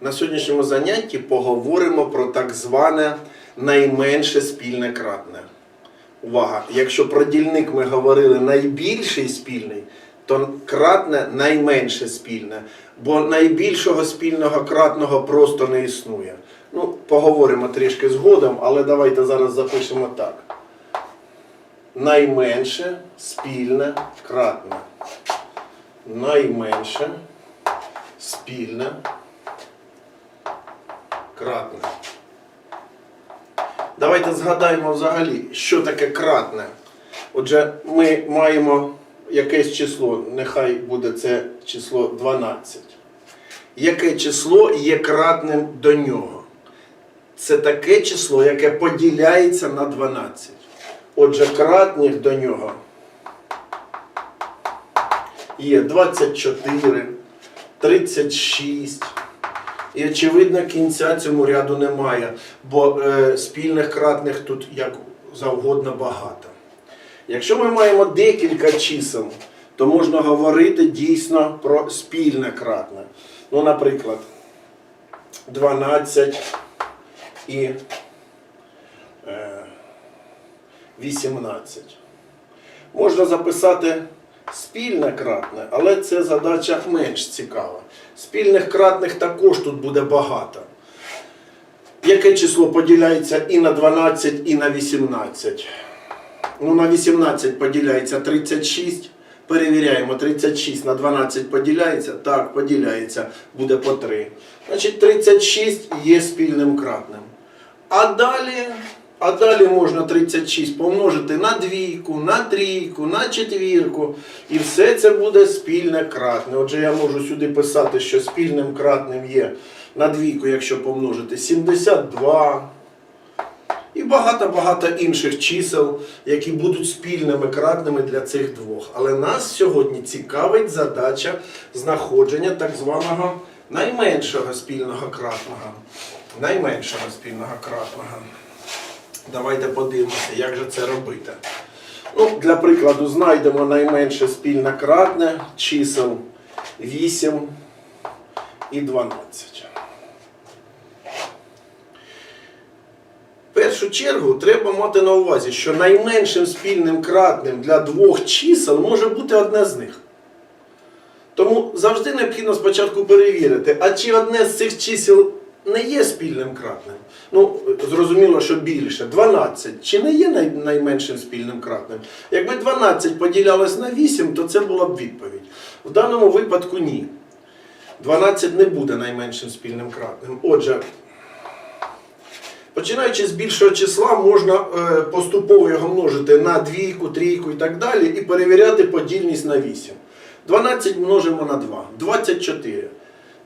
На сьогоднішньому занятті поговоримо про так зване найменше спільне кратне. Увага! Якщо про дільник ми говорили найбільший спільний, то кратне найменше спільне, бо найбільшого спільного кратного просто не існує. Ну, поговоримо трішки згодом, але давайте зараз запишемо так. Найменше спільне кратне. Найменше спільне кратне. Давайте згадаємо взагалі, що таке кратне. Отже, ми маємо якесь число, нехай буде це число 12. Яке число є кратним до нього? Це таке число, яке поділяється на 12. Отже, кратних до нього є 24, 36. І очевидно, кінця цьому ряду немає, бо е, спільних кратних тут як завгодно багато. Якщо ми маємо декілька чисел, то можна говорити дійсно про спільне кратне. Ну, наприклад, 12 і е, 18. Можна записати спільне кратне, але це задача менш цікава. Спільних кратних також тут буде багато. Яке число поділяється і на 12, і на 18? Ну, на 18 поділяється 36. Перевіряємо, 36 на 12 поділяється? Так, поділяється, буде по 3. Значить, 36 є спільним кратним. А далі, а далі можна 36 помножити на двійку, на трійку, на четвірку. І все це буде спільне кратне. Отже, я можу сюди писати, що спільним кратним є на двійку, якщо помножити 72. І багато-багато інших чисел, які будуть спільними кратними для цих двох. Але нас сьогодні цікавить задача знаходження так званого найменшого спільного кратного. Найменшого спільного кратного. Давайте подивимося, як же це робити. Ну, для прикладу, знайдемо найменше спільне кратне чисел 8 і 12. В першу чергу треба мати на увазі, що найменшим спільним кратним для двох чисел може бути одне з них. Тому завжди необхідно спочатку перевірити, а чи одне з цих чисел не є спільним кратним. Ну, зрозуміло, що більше. 12. Чи не є най- найменшим спільним кратним? Якби 12 поділялось на 8, то це була б відповідь. В даному випадку ні. 12 не буде найменшим спільним кратним. Отже, Починаючи з більшого числа, можна е, поступово його множити на двійку, трійку і так далі, і перевіряти подільність на 8. 12 множимо на 2. 24.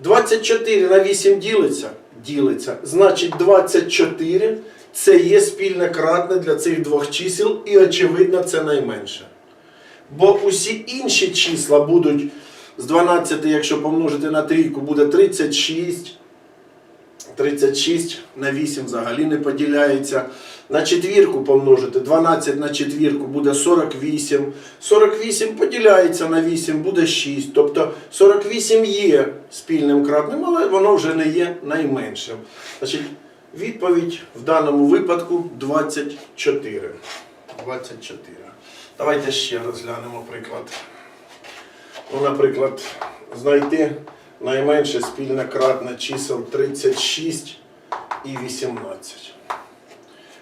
24 на 8 ділиться? Ділиться. Значить, 24 це є спільне кратне для цих двох чисел, і очевидно, це найменше. Бо усі інші числа будуть з 12, якщо помножити на трійку, буде 36. 36 на 8 взагалі не поділяється. На четвірку помножити 12 на четвірку буде 48. 48 поділяється на 8, буде 6. Тобто 48 є спільним кратним, але воно вже не є найменшим. Значить, відповідь в даному випадку 24. 24. Давайте ще розглянемо приклад. Ну, наприклад, знайти найменше спільне кратне чисел 36 і 18.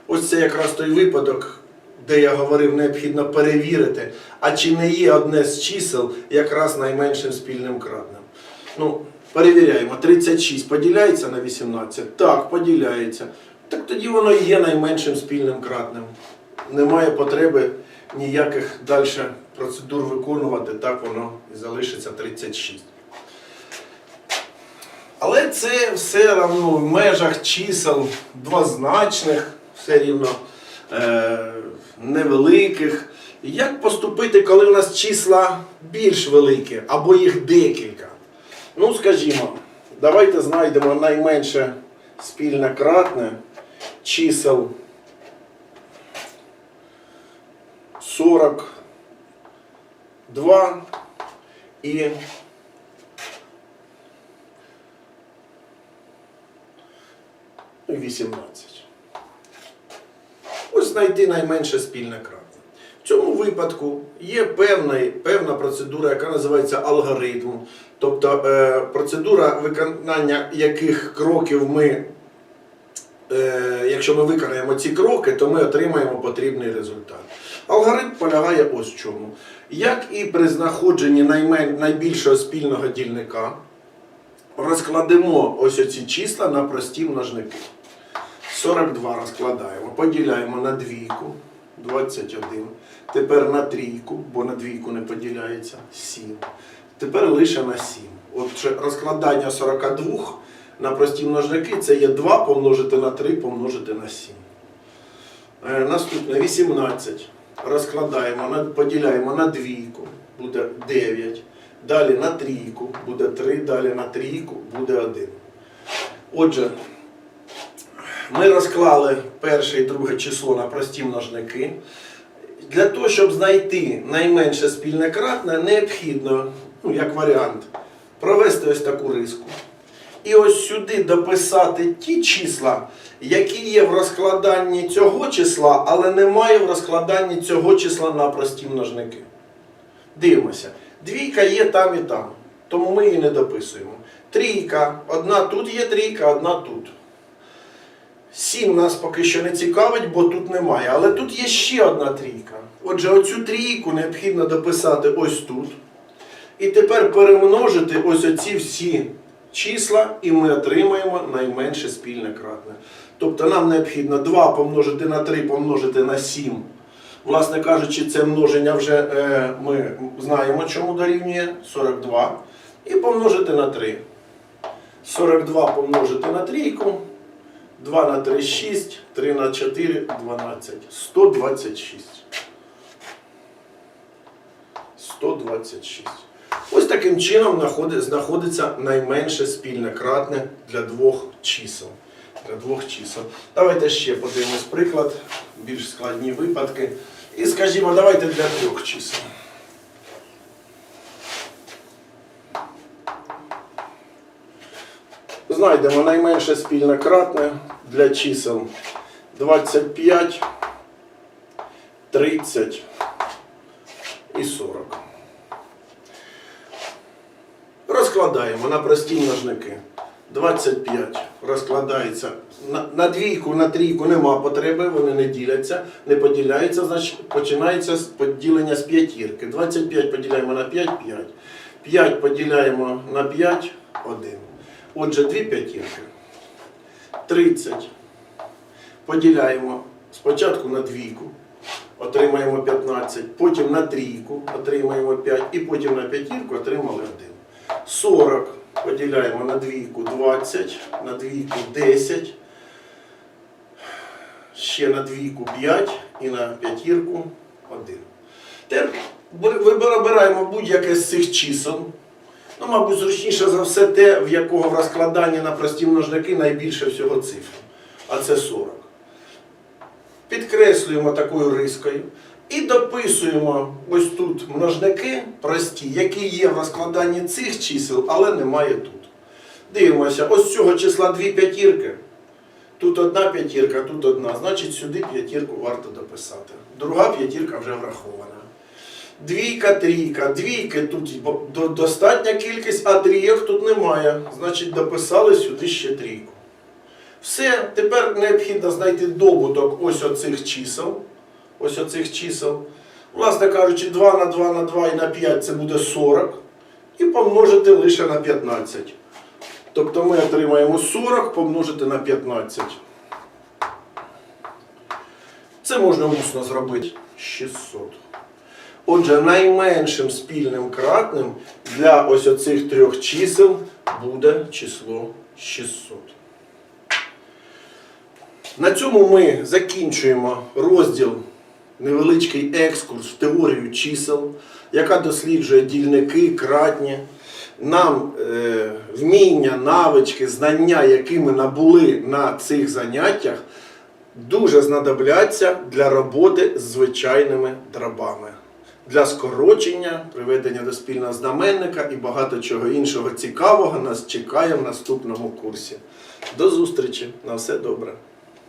Ось це якраз той випадок, де я говорив, необхідно перевірити, а чи не є одне з чисел якраз найменшим спільним кратним. Ну, перевіряємо, 36 поділяється на 18? Так, поділяється. Так тоді воно і є найменшим спільним кратним. Немає потреби ніяких далі процедур виконувати, так воно і залишиться 36. Але це все равно в межах чисел двозначних, все рівно е, невеликих. Як поступити, коли у нас числа більш великі, або їх декілька? Ну, скажімо, давайте знайдемо найменше спільне кратне чисел 42 і ну і 18. Знайти найменше спільне кратне. В цьому випадку є певна, певна процедура, яка називається алгоритм. Тобто е, процедура виконання яких кроків ми, е, якщо ми виконаємо ці кроки, то ми отримаємо потрібний результат. Алгоритм полягає ось в чому. Як і при знаходженні наймен, найбільшого спільного дільника, розкладемо ось оці числа на прості множники. 42 розкладаємо, поділяємо на двійку, 21. Тепер на трійку, бо на двійку не поділяється 7. Тепер лише на 7. Отже, розкладання 42 на прості множники це є 2 помножити на 3 помножити на 7. Е, Наступне 18. Розкладаємо, поділяємо на двійку, буде 9. Далі на трійку буде 3, далі на трійку буде 1. Отже, ми розклали перше і друге число на прості множники. Для того, щоб знайти найменше спільне кратне, необхідно, ну, як варіант, провести ось таку риску. І ось сюди дописати ті числа, які є в розкладанні цього числа, але немає в розкладанні цього числа на прості множники. Дивимося. Двійка є там і там, тому ми її не дописуємо. Трійка, одна тут є трійка, одна тут. Сім нас поки що не цікавить, бо тут немає. Але тут є ще одна трійка. Отже, оцю трійку необхідно дописати ось тут. І тепер перемножити ось оці всі числа, і ми отримаємо найменше спільне кратне. Тобто нам необхідно 2 помножити на 3 помножити на 7. Власне кажучи, це множення вже е, ми знаємо, чому дорівнює 42. І помножити на 3. 42 помножити на трійку. 2 на 3 6, 3 на 4 12. 126. 126. Ось таким чином знаходиться найменше спільне кратне для двох чисел. Для двох чисел. Давайте ще подивимось приклад, більш складні випадки. І скажімо, давайте для трьох чисел. Знайдемо найменше спільне кратне для чисел 25, 30 і 40. Розкладаємо на прості множники. 25 розкладається на, на двійку, на трійку нема потреби, вони не діляться, не поділяються, значить починається з поділення з п'ятірки. 25 поділяємо на 5, 5. 5 поділяємо на 5, 1. Отже, дві п'ятірки. 30 поділяємо спочатку на двійку, отримаємо 15, потім на трійку отримаємо 5 і потім на п'ятірку отримали 1. 40 поділяємо на двійку 20, на двійку 10, ще на двійку 5 і на п'ятірку 1. Тепер вибираємо будь-яке з цих чисел. Ну, мабуть, зручніше за все те, в якого в розкладанні на прості множники найбільше всього цифр. А це 40. Підкреслюємо такою рискою і дописуємо ось тут множники прості, які є в розкладанні цих чисел, але немає тут. Дивимося, ось цього числа дві п'ятірки. Тут одна п'ятірка, тут одна. Значить, сюди п'ятірку варто дописати. Друга п'ятірка вже врахована. Двійка, трійка. Двійки тут достатня кількість, а трійок тут немає. Значить, дописали сюди ще трійку. Все, тепер необхідно знайти добуток ось оцих чисел. Ось оцих чисел. Власне кажучи, 2 на 2 на 2 і на 5 це буде 40. І помножити лише на 15. Тобто ми отримаємо 40 помножити на 15. Це можна усно зробити 600. Отже, найменшим спільним кратним для ось оцих трьох чисел буде число 600. На цьому ми закінчуємо розділ невеличкий екскурс в теорію чисел, яка досліджує дільники, кратні. Нам е, вміння, навички, знання, які ми набули на цих заняттях, дуже знадобляться для роботи з звичайними дробами. Для скорочення, приведення до спільного знаменника і багато чого іншого цікавого нас чекає в наступному курсі. До зустрічі! На все добре!